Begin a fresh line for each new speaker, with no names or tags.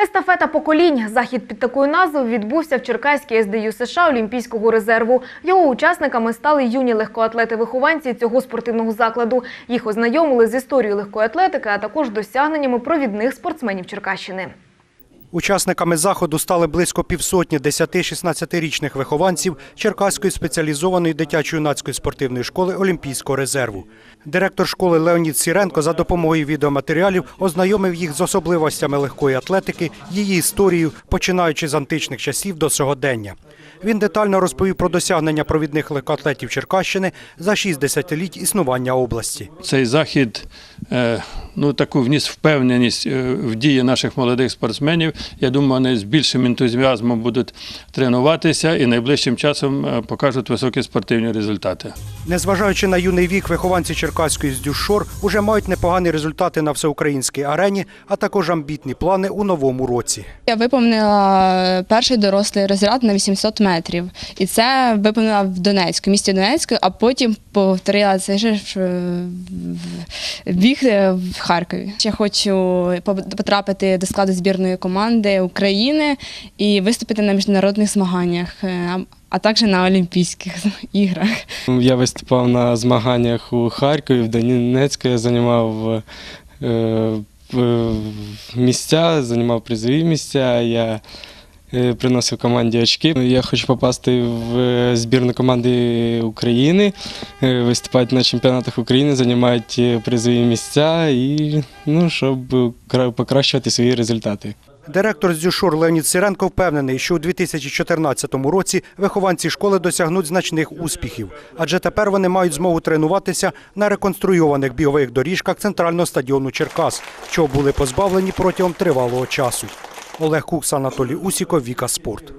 Естафета поколінь. Захід під такою назвою відбувся в Черкаській СДЮ США Олімпійського резерву. Його учасниками стали юні легкоатлети-вихованці цього спортивного закладу. Їх ознайомили з історією легкої атлетики, а також досягненнями провідних спортсменів Черкащини.
Учасниками заходу стали близько півсотні 10-16-річних вихованців Черкаської спеціалізованої дитячо-юнацької спортивної школи Олімпійського резерву. Директор школи Леонід Сіренко за допомогою відеоматеріалів ознайомив їх з особливостями легкої атлетики, її історією, починаючи з античних часів до сьогодення. Він детально розповів про досягнення провідних легкоатлетів Черкащини за шість десятиліть існування області.
Цей захід е, ну, таку вніс впевненість е, в дії наших молодих спортсменів. Я думаю, вони з більшим ентузіазмом будуть тренуватися і найближчим часом е, покажуть високі спортивні результати.
Незважаючи на юний вік, вихованці Черкаської здюшор уже мають непогані результати на всеукраїнській арені, а також амбітні плани у новому році.
Я виповнила перший дорослий розряд на 800 метрів. І це виповнила в Донецьку, місті Донецьку, а потім повторила цей же ж, е, біг е, в Харкові. Я хочу потрапити до складу збірної команди України і виступити на міжнародних змаганнях, е, а- також на Олімпійських іграх.
Я виступав на змаганнях у Харкові, в Донецьку. Я займав е, місця, займав призові місця. Я е, приносив команді очки. Я хочу попасти в е, збірну команди України, е, виступати на чемпіонатах України, займати призові місця і ну, щоб покращувати свої результати.
Директор з Дюшор Леонід Сиренко впевнений, що у 2014 році вихованці школи досягнуть значних успіхів, адже тепер вони мають змогу тренуватися на реконструйованих бігових доріжках центрального стадіону Черкас, чого були позбавлені протягом тривалого часу. Олег Кукс, Анатолій Усіков, Віка Спорт.